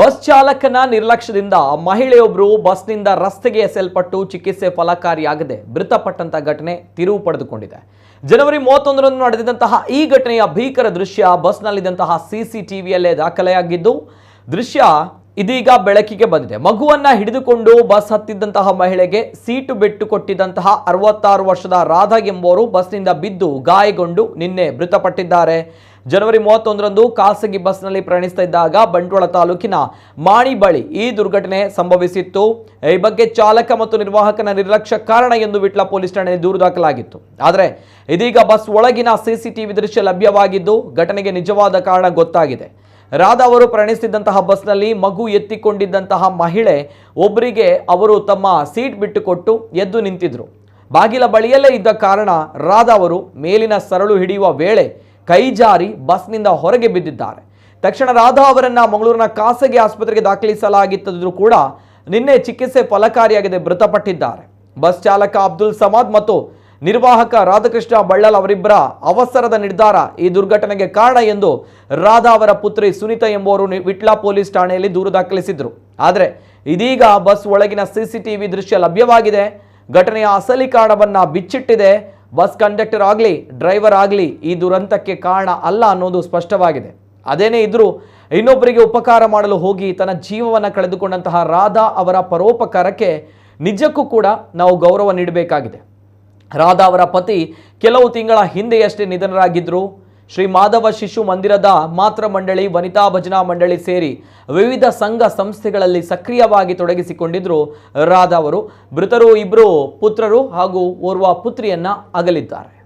Bus ಚಾಲಕನ ನಿರ್ಲಕ್ಷ್ಯದಿಂದ ಮಹಿಳೆಯೊಬ್ಬರು ಬಸ್ನಿಂದ ರಸ್ತೆಗೆ ಎಸೆಯಲ್ಪಟ್ಟು ಚಿಕಿತ್ಸೆ ಫಲಕಾರಿಯಾಗದೆ ಮೃತಪಟ್ಟಂತಹ ಘಟನೆ ತಿರುವು ಪಡೆದುಕೊಂಡಿದೆ. ಜನವರಿ ಮೂವತ್ತೊಂದರಂದು ನಡೆದಿದ್ದಂತಹ ಈ ಘಟನೆಯ ಭೀಕರ ದೃಶ್ಯ ಬಸ್ನಲ್ಲಿದ್ದಂತಹ ಸಿಸಿಟಿವಿಯಲ್ಲೇ ದಾಖಲೆಯಾಗಿದ್ದು, ದೃಶ್ಯ ಇದೀಗ ಬೆಳಕಿಗೆ ಬಂದಿದೆ. ಮಗುವನ್ನ ಹಿಡಿದುಕೊಂಡು ಬಸ್ ಹತ್ತಿದ್ದಂತಹ ಮಹಿಳೆಗೆ ಸೀಟು ಬಿಟ್ಟು ಕೊಟ್ಟಿದ್ದಂತಹ ಅರವತ್ತಾರು ವರ್ಷದ ರಾಧಾ ಎಂಬುವರು ಬಸ್ನಿಂದ ಬಿದ್ದು ಗಾಯಗೊಂಡು ನಿನ್ನೆ ಮೃತಪಟ್ಟಿದ್ದಾರೆ. ಜನವರಿ ಮೂವತ್ತೊಂದರಂದು ಖಾಸಗಿ ಬಸ್ನಲ್ಲಿ ಪ್ರಯಾಣಿಸ್ತಾ ಇದ್ದಾಗ ಬಂಟ್ವಾಳ ತಾಲೂಕಿನ ಮಾಣಿ ಬಳಿ ಈ ದುರ್ಘಟನೆ ಸಂಭವಿಸಿತ್ತು. ಈ ಬಗ್ಗೆ ಚಾಲಕ ಮತ್ತು ನಿರ್ವಾಹಕನ ನಿರ್ಲಕ್ಷ್ಯ ಕಾರಣ ಎಂದು ವಿಟ್ಲ ಪೊಲೀಸ್ ಠಾಣೆಯಲ್ಲಿ ದೂರು ದಾಖಲಾಗಿತ್ತು. ಆದರೆ ಇದೀಗ ಬಸ್ ಒಳಗಿನ ಸಿಸಿಟಿವಿ ದೃಶ್ಯ ಲಭ್ಯವಾಗಿದ್ದು ಘಟನೆಗೆ ನಿಜವಾದ ಕಾರಣ ಗೊತ್ತಾಗಿದೆ. ರಾಧಾ ಅವರು ಪ್ರಯಾಣಿಸುತ್ತಿದ್ದಂತಹ ಬಸ್ನಲ್ಲಿ ಮಗು ಎತ್ತಿಕೊಂಡಿದ್ದಂತಹ ಮಹಿಳೆ ಒಬ್ಬರಿಗೆ ಅವರು ತಮ್ಮ ಸೀಟ್ ಬಿಟ್ಟುಕೊಟ್ಟು ಎದ್ದು ನಿಂತಿದ್ರು. ಬಾಗಿಲ ಬಳಿಯಲ್ಲೇ ಇದ್ದ ಕಾರಣ ರಾಧಾ ಅವರು ಮೇಲಿನ ಸರಳು ಹಿಡಿಯುವ ವೇಳೆ ಕೈ ಜಾರಿ ಬಸ್ನಿಂದ ಹೊರಗೆ ಬಿದ್ದಿದ್ದಾರೆ. ತಕ್ಷಣ ರಾಧಾ ಅವರನ್ನ ಮಂಗಳೂರಿನ ಖಾಸಗಿ ಆಸ್ಪತ್ರೆಗೆ ದಾಖಲಿಸಲಾಗಿತ್ತಾದರೂ ಕೂಡ ನಿನ್ನೆ ಚಿಕಿತ್ಸೆ ಫಲಕಾರಿಯಾಗಿದೆ ಮೃತಪಟ್ಟಿದ್ದಾರೆ. ಬಸ್ ಚಾಲಕ ಅಬ್ದುಲ್ ಸಮಾದ್ ಮತ್ತು ನಿರ್ವಾಹಕ ರಾಧಾಕೃಷ್ಣ ಬಳ್ಳಲ್ ಅವರಿಬ್ಬರ ಅವಸರದ ನಿರ್ಧಾರ ಈ ದುರ್ಘಟನೆಗೆ ಕಾರಣ ಎಂದು ರಾಧಾ ಅವರ ಪುತ್ರಿ ಸುನೀತಾ ಎಂಬುವರು ವಿಟ್ಲ ಪೊಲೀಸ್ ಠಾಣೆಯಲ್ಲಿ ದೂರು ದಾಖಲಿಸಿದ್ರು. ಆದರೆ ಇದೀಗ ಬಸ್ ಒಳಗಿನ ಸಿಸಿಟಿವಿ ದೃಶ್ಯ ಲಭ್ಯವಾಗಿದೆ. ಘಟನೆಯ ಅಸಲಿ ಕಾರಣವನ್ನ ಬಿಚ್ಚಿಟ್ಟಿದೆ. ಬಸ್ ಕಂಡಕ್ಟರ್ ಆಗಲಿ, ಡ್ರೈವರ್ ಆಗಲಿ ಈ ದುರಂತಕ್ಕೆ ಕಾರಣ ಅಲ್ಲ ಅನ್ನೋದು ಸ್ಪಷ್ಟವಾಗಿದೆ. ಅದೇನೇ ಇದ್ರೂ ಇನ್ನೊಬ್ಬರಿಗೆ ಉಪಕಾರ ಮಾಡಲು ಹೋಗಿ ತನ್ನ ಜೀವವನ್ನು ಕಳೆದುಕೊಂಡಂತಹ ರಾಧಾ ಅವರ ಪರೋಪಕಾರಕ್ಕೆ ನಿಜಕ್ಕೂ ಕೂಡ ನಾವು ಗೌರವ ನೀಡಬೇಕಾಗಿದೆ. ರಾಧಾ ಅವರ ಪತಿ ಕೆಲವು ತಿಂಗಳ ಹಿಂದೆಯಷ್ಟೇ ನಿಧನರಾಗಿದ್ದರು. ಶ್ರೀ ಮಾಧವ ಶಿಶು ಮಂದಿರದ ಮಾತೃ ಮಂಡಳಿ, ವನಿತಾ ಭಜನಾ ಮಂಡಳಿ ಸೇರಿ ವಿವಿಧ ಸಂಘ ಸಂಸ್ಥೆಗಳಲ್ಲಿ ಸಕ್ರಿಯವಾಗಿ ತೊಡಗಿಸಿಕೊಂಡಿದ್ದರು ರಾಧಾ ಅವರು. ಮೃತರು ಇಬ್ಬರು ಪುತ್ರರು ಹಾಗೂ ಓರ್ವ ಪುತ್ರಿಯನ್ನ ಅಗಲಿದ್ದಾರೆ.